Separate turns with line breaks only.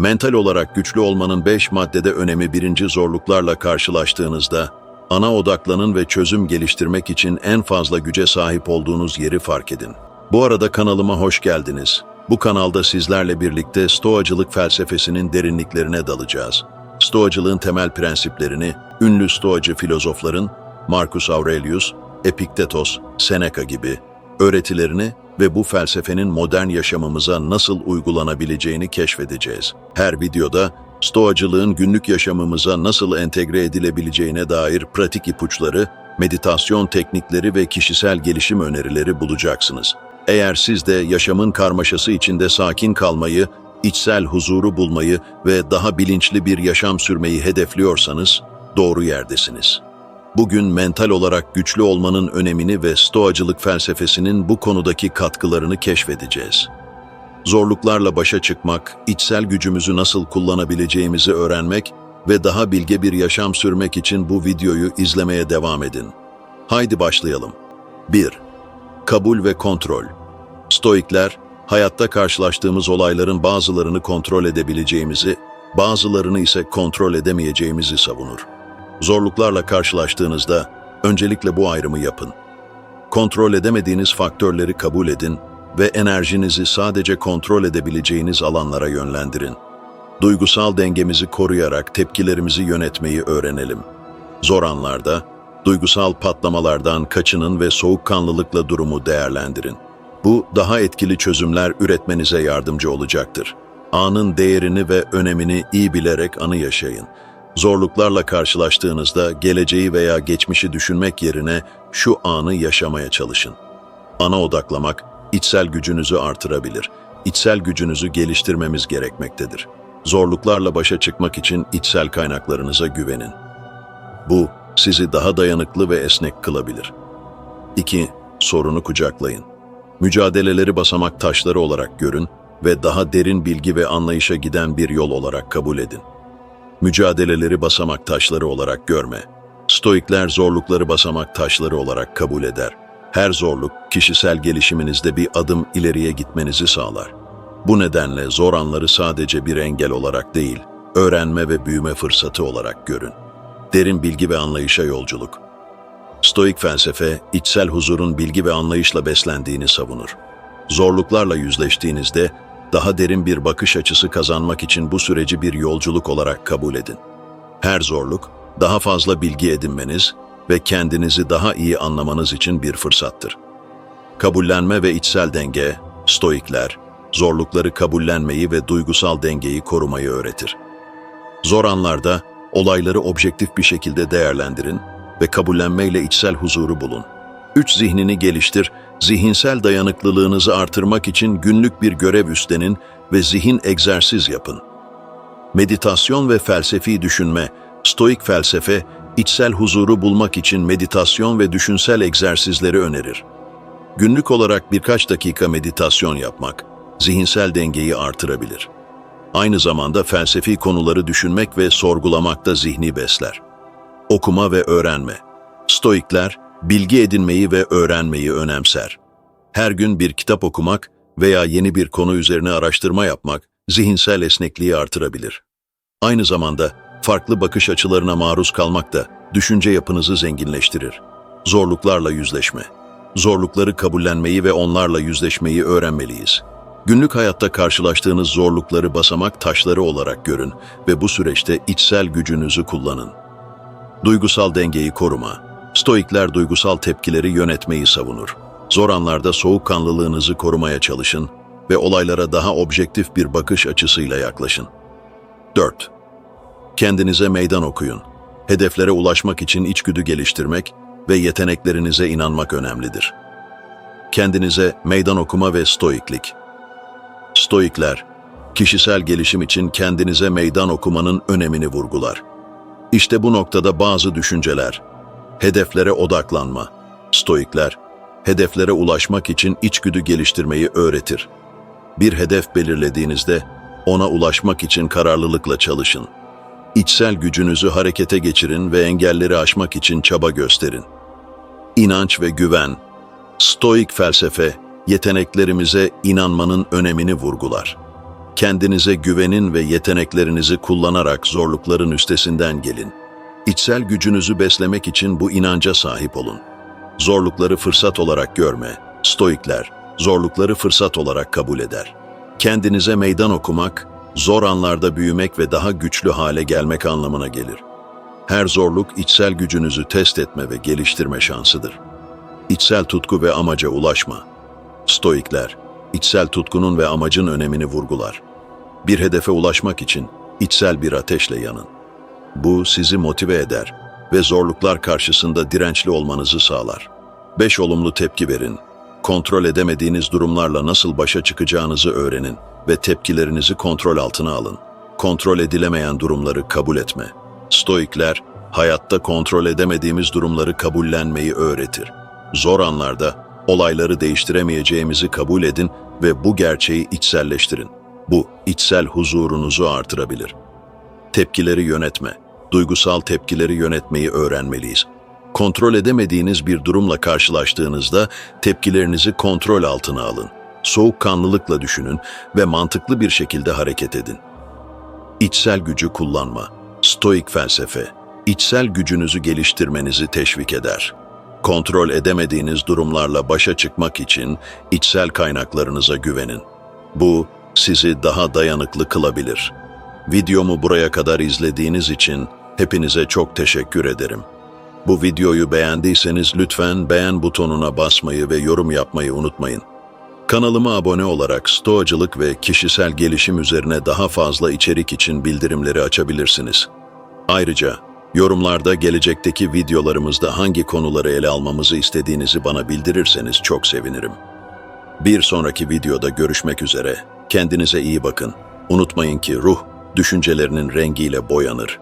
Mental olarak güçlü olmanın 5 maddede önemi birinci zorluklarla karşılaştığınızda, ana odaklanın ve çözüm geliştirmek için en fazla güce sahip olduğunuz yeri fark edin. Bu arada kanalıma hoş geldiniz. Bu kanalda sizlerle birlikte Stoacılık felsefesinin derinliklerine dalacağız. Stoacılığın temel prensiplerini ünlü Stoacı filozofların Marcus Aurelius, Epiktetos, Seneca gibi öğretilerini ve bu felsefenin modern yaşamımıza nasıl uygulanabileceğini keşfedeceğiz. Her videoda Stoacılığın günlük yaşamımıza nasıl entegre edilebileceğine dair pratik ipuçları, meditasyon teknikleri ve kişisel gelişim önerileri bulacaksınız. Eğer siz de yaşamın karmaşası içinde sakin kalmayı, içsel huzuru bulmayı ve daha bilinçli bir yaşam sürmeyi hedefliyorsanız doğru yerdesiniz. Bugün mental olarak güçlü olmanın önemini ve stoacılık felsefesinin bu konudaki katkılarını keşfedeceğiz. Zorluklarla başa çıkmak, içsel gücümüzü nasıl kullanabileceğimizi öğrenmek ve daha bilge bir yaşam sürmek için bu videoyu izlemeye devam edin. Haydi başlayalım. 1. Kabul ve kontrol. Stoikler, hayatta karşılaştığımız olayların bazılarını kontrol edebileceğimizi, bazılarını ise kontrol edemeyeceğimizi savunur. Zorluklarla karşılaştığınızda öncelikle bu ayrımı yapın. Kontrol edemediğiniz faktörleri kabul edin ve enerjinizi sadece kontrol edebileceğiniz alanlara yönlendirin. Duygusal dengemizi koruyarak tepkilerimizi yönetmeyi öğrenelim. Zor anlarda, duygusal patlamalardan kaçının ve soğukkanlılıkla durumu değerlendirin. Bu, daha etkili çözümler üretmenize yardımcı olacaktır. Anın değerini ve önemini iyi bilerek anı yaşayın. Zorluklarla karşılaştığınızda geleceği veya geçmişi düşünmek yerine şu anı yaşamaya çalışın. Ana odaklamak, içsel gücünüzü artırabilir. İçsel gücünüzü geliştirmemiz gerekmektedir. Zorluklarla başa çıkmak için içsel kaynaklarınıza güvenin. Bu, sizi daha dayanıklı ve esnek kılabilir. 2. Sorunu kucaklayın. Mücadeleleri basamak taşları olarak görün ve daha derin bilgi ve anlayışa giden bir yol olarak kabul edin. Mücadeleleri basamak taşları olarak görme. Stoikler zorlukları basamak taşları olarak kabul eder. Her zorluk kişisel gelişiminizde bir adım ileriye gitmenizi sağlar. Bu nedenle zor anları sadece bir engel olarak değil, öğrenme ve büyüme fırsatı olarak görün. Derin bilgi ve anlayışa yolculuk. Stoik felsefe, içsel huzurun bilgi ve anlayışla beslendiğini savunur. Zorluklarla yüzleştiğinizde daha derin bir bakış açısı kazanmak için bu süreci bir yolculuk olarak kabul edin. Her zorluk, daha fazla bilgi edinmeniz ve kendinizi daha iyi anlamanız için bir fırsattır. Kabullenme ve içsel denge, stoikler, zorlukları kabullenmeyi ve duygusal dengeyi korumayı öğretir. Zor anlarda olayları objektif bir şekilde değerlendirin ve kabullenmeyle içsel huzuru bulun. Üç zihnini geliştir, zihinsel dayanıklılığınızı artırmak için günlük bir görev üstlenin ve zihin egzersiz yapın. Meditasyon ve felsefi düşünme, stoik felsefe, içsel huzuru bulmak için meditasyon ve düşünsel egzersizleri önerir. Günlük olarak birkaç dakika meditasyon yapmak, zihinsel dengeyi artırabilir. Aynı zamanda felsefi konuları düşünmek ve sorgulamak da zihni besler. Okuma ve öğrenme. Stoikler, bilgi edinmeyi ve öğrenmeyi önemser. Her gün bir kitap okumak veya yeni bir konu üzerine araştırma yapmak zihinsel esnekliği artırabilir. Aynı zamanda farklı bakış açılarına maruz kalmak da düşünce yapınızı zenginleştirir. Zorluklarla yüzleşme. Zorlukları kabullenmeyi ve onlarla yüzleşmeyi öğrenmeliyiz. Günlük hayatta karşılaştığınız zorlukları basamak taşları olarak görün ve bu süreçte içsel gücünüzü kullanın. Duygusal dengeyi koruma. Stoikler duygusal tepkileri yönetmeyi savunur. Zor anlarda soğukkanlılığınızı korumaya çalışın ve olaylara daha objektif bir bakış açısıyla yaklaşın. 4. Kendinize meydan okuyun. Hedeflere ulaşmak için içgüdü geliştirmek ve yeteneklerinize inanmak önemlidir. Kendinize meydan okuma ve stoiklik. Stoikler, kişisel gelişim için kendinize meydan okumanın önemini vurgular. İşte bu noktada bazı düşünceler, hedeflere odaklanma, stoikler, hedeflere ulaşmak için içgüdü geliştirmeyi öğretir. Bir hedef belirlediğinizde ona ulaşmak için kararlılıkla çalışın. İçsel gücünüzü harekete geçirin ve engelleri aşmak için çaba gösterin. İnanç ve güven, stoik felsefe, yeteneklerimize inanmanın önemini vurgular. Kendinize güvenin ve yeteneklerinizi kullanarak zorlukların üstesinden gelin. İçsel gücünüzü beslemek için bu inanca sahip olun. Zorlukları fırsat olarak görme. Stoikler, zorlukları fırsat olarak kabul eder. Kendinize meydan okumak, zor anlarda büyümek ve daha güçlü hale gelmek anlamına gelir. Her zorluk içsel gücünüzü test etme ve geliştirme şansıdır. İçsel tutku ve amaca ulaşma. Stoikler, içsel tutkunun ve amacın önemini vurgular. Bir hedefe ulaşmak için içsel bir ateşle yanın. Bu sizi motive eder ve zorluklar karşısında dirençli olmanızı sağlar. 5 olumlu tepki verin. Kontrol edemediğiniz durumlarla nasıl başa çıkacağınızı öğrenin ve tepkilerinizi kontrol altına alın. Kontrol edilemeyen durumları kabul etme. Stoikler, hayatta kontrol edemediğimiz durumları kabullenmeyi öğretir. Zor anlarda olayları değiştiremeyeceğimizi kabul edin ve bu gerçeği içselleştirin. Bu, içsel huzurunuzu artırabilir. Tepkileri yönetme. Duygusal tepkileri yönetmeyi öğrenmeliyiz. Kontrol edemediğiniz bir durumla karşılaştığınızda tepkilerinizi kontrol altına alın. Soğukkanlılıkla düşünün ve mantıklı bir şekilde hareket edin. İçsel gücü kullanma. Stoik felsefe, içsel gücünüzü geliştirmenizi teşvik eder. Kontrol edemediğiniz durumlarla başa çıkmak için içsel kaynaklarınıza güvenin. Bu, sizi daha dayanıklı kılabilir. Videomu buraya kadar izlediğiniz için hepinize çok teşekkür ederim. Bu videoyu beğendiyseniz lütfen beğen butonuna basmayı ve yorum yapmayı unutmayın. Kanalıma abone olarak stoacılık ve kişisel gelişim üzerine daha fazla içerik için bildirimleri açabilirsiniz. Ayrıca yorumlarda gelecekteki videolarımızda hangi konuları ele almamızı istediğinizi bana bildirirseniz çok sevinirim. Bir sonraki videoda görüşmek üzere. Kendinize iyi bakın. Unutmayın ki ruh düşüncelerinin rengiyle boyanır.